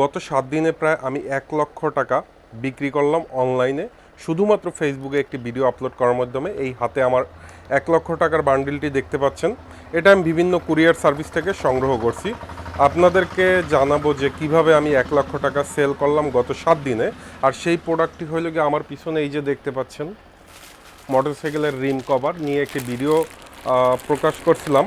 গত সাত দিনে প্রায় আমি এক লক্ষ টাকা বিক্রি করলাম অনলাইনে। শুধুমাত্র ফেসবুকে একটি ভিডিও আপলোড করার মাধ্যমে এই হাতে আমার এক লক্ষ টাকার বান্ডিলটি দেখতে পাচ্ছেন। এটা আমি বিভিন্ন কুরিয়ার সার্ভিস থেকে সংগ্রহ করছি। আপনাদেরকে জানাব যে কীভাবে আমি এক লক্ষ টাকা সেল করলাম গত সাত দিনে। আর সেই প্রোডাক্টটি হইল গিয়ে আমার পিছনে এই যে দেখতে পাচ্ছেন মোটরসাইকেলের রিম কভার নিয়ে একটি ভিডিও প্রকাশ করছিলাম।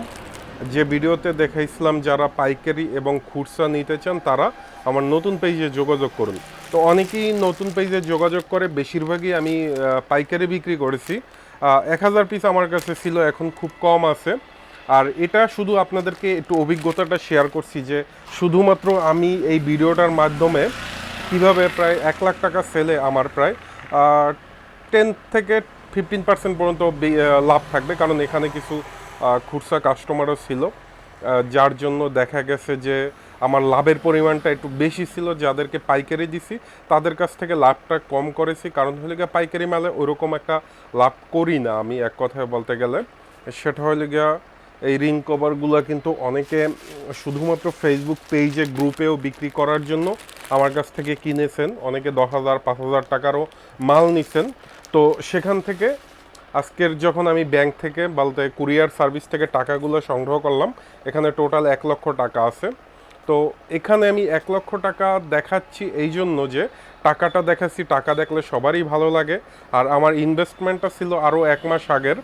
যে ভিডিওতে দেখাইছিলাম যারা পাইকারি এবং খুচরা নিতে চান, তারা আমার নতুন পেজে যোগাযোগ করুন। তো অনেকেই নতুন পেজে যোগাযোগ করে, বেশিরভাগই আমি পাইকারি বিক্রি করেছি। এক হাজার পিস আমার কাছে ছিল, এখন খুব কম আছে। আর এটা শুধু আপনাদেরকে একটু অভিজ্ঞতাটা শেয়ার করছি যে, শুধুমাত্র আমি এই ভিডিওটার মাধ্যমে কীভাবে প্রায় এক লাখ টাকা সেলে আমার প্রায় টেন থেকে ফিফটিন পার্সেন্ট পর্যন্ত লাভ থাকবে। কারণ এখানে কিছু খুচরা কাস্টমারও ছিল যার জন্য দেখা গেছে যে আমার লাভের পরিমাণটা একটু বেশি ছিল, যাদেরকে পাইকারি দিছি, তাদের কাছ থেকে লাভটা কম করেছি। কারণ হলে গিয়ে পাইকারি মালে ওরকম একটা লাভ করি না আমি, এক কথায় বলতে গেলে। সেটা হলে গিয়া এই রিং কভারগুলো কিন্তু অনেকে শুধুমাত্র ফেসবুক পেজে গ্রুপেও বিক্রি করার জন্য আমার কাছ থেকে কিনেছেন। অনেকে দশ হাজার, পাঁচ হাজার টাকারও মাল নিছেন। তো সেখান থেকে আজকের যখন আমি ব্যাংক থেকে বলতে কুরিয়ার সার্ভিস থেকে টাকাগুলো সংগ্রহ করলাম, এখানে টোটাল এক লক্ষ টাকা আছে। তো এখানে আমি এক লক্ষ টাকা দেখাচ্ছি এই জন্য যে, টাকাটা দেখাচ্ছি, টাকা দেখলে সবারই ভালো লাগে। আর আমার ইনভেস্টমেন্টটা ছিল আরও এক মাস আগের।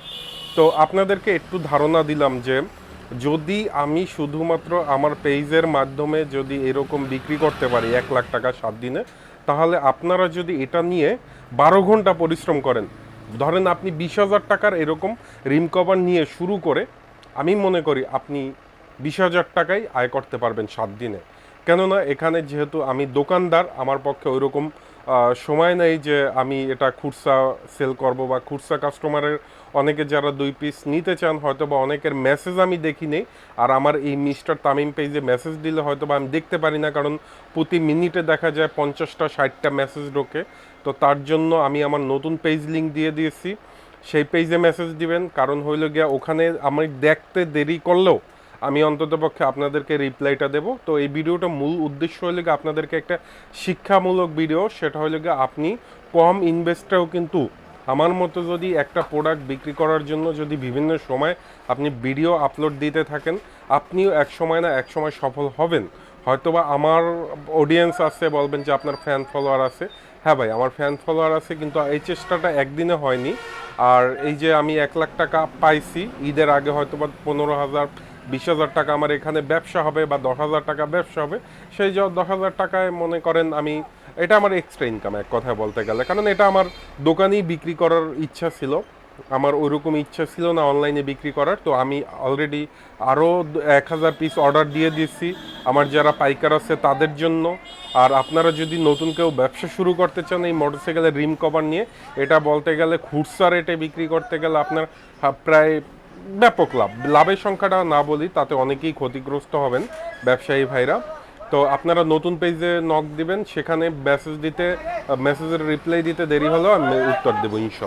তো আপনাদেরকে একটু ধারণা দিলাম যে, যদি আমি শুধুমাত্র আমার পেজের মাধ্যমে যদি এরকম বিক্রি করতে পারি এক লাখ টাকা সাত দিনে, তাহলে আপনারা যদি এটা নিয়ে বারো ঘণ্টা পরিশ্রম করেন ধরেন আপনি বিশ হাজার টাকার এরকম রিম কভার নিয়ে শুরু করে আমি মনে করি আপনি বিশ হাজার টাকাই আয় করতে পারবেন সাত দিনে। কেননা এখানে যেহেতু আমি দোকানদার আমার পক্ষে ওইরকম আহ, সময় নেই যে আমি এটা খুচরা সেল করব বা খুচরা কাস্টমারের অনেকে যারা দুই পিস নিতে চান হয়তো বা অনেকের মেসেজ আমি দেখি নেই আর আমার এই মিস্টার তামিম পেজে মেসেজ দিলে হয়তো বা আমি দেখতে পারি না, কারণ প্রতি মিনিটে দেখা যায় পঞ্চাশটা, ষাটটা মেসেজ ঢোকে। তো তার জন্য আমি আমার নতুন পেজ লিঙ্ক দিয়ে দিয়েছি। সেই পেজে মেসেজ দিবেন। কারণ হইল গিয়া ওখানে আমি দেখতে দেরি করলেও আমি অন্ততপক্ষে আপনাদেরকে রিপ্লাইটা দেব। তো এই ভিডিওটা মূল উদ্দেশ্য গিয়ে আপনাদেরকে একটা শিক্ষামূলক ভিডিও সেটা গিয়ে আপনি কম ইনভেস্টেও কিন্তু আমার মতো যদি একটা প্রোডাক্ট বিক্রি করার জন্য যদি বিভিন্ন সময় আপনি ভিডিও আপলোড দিতে থাকেন, আপনিও এক সময় না এক সময় সফল হবেন। হয়তোবা আমার অডিয়েন্স আছে, বলবেন যে আপনার ফ্যান ফলোয়ার আছে। হ্যাঁ ভাই, আমার ফ্যান ফলোয়ার আছে, কিন্তু এই চেষ্টাটা একদিনে হয়নি। আর এই যে আমি এক লাখ টাকা পাইছি, ঈদের আগে হয়তো বা পনেরো হাজার বিশ হাজার টাকা আমার এখানে ব্যবসা হবে বা দশ হাজার টাকা ব্যবসা হবে, সেই দশ হাজার টাকায় মনে করেন আমি, এটা আমার এক্সট্রা ইনকাম এক কথায় বলতে গেলে। কারণ এটা আমার দোকানেই বিক্রি করার ইচ্ছা ছিল। আমার ওইরকম ইচ্ছা ছিল না অনলাইনে বিক্রি করার। তো আমি অলরেডি আরও এক হাজার পিস অর্ডার দিয়ে দিয়েছি। আমার যারা পাইকার আছে তাদের জন্য। আর আপনারা যদি নতুন কেউ ব্যবসা শুরু করতে চান এই মোটরসাইকেলের রিম কভার নিয়ে, এটা বলতে গেলে খুচরা রেটে বিক্রি করতে গেলে আপনার প্রায় ব্যাপক লাভ। লাভের সংখ্যাটা না বলি, তাতে অনেকেই ক্ষতিগ্রস্ত হবেন ব্যবসায়ী ভাইরা। তো আপনারা নতুন পেজে নক দিবেন, সেখানে মেসেজ দিতে মেসেজের রিপ্লাই দিতে দেরি হলেও আমি উত্তর দেবো, ইনশাল্লাহ।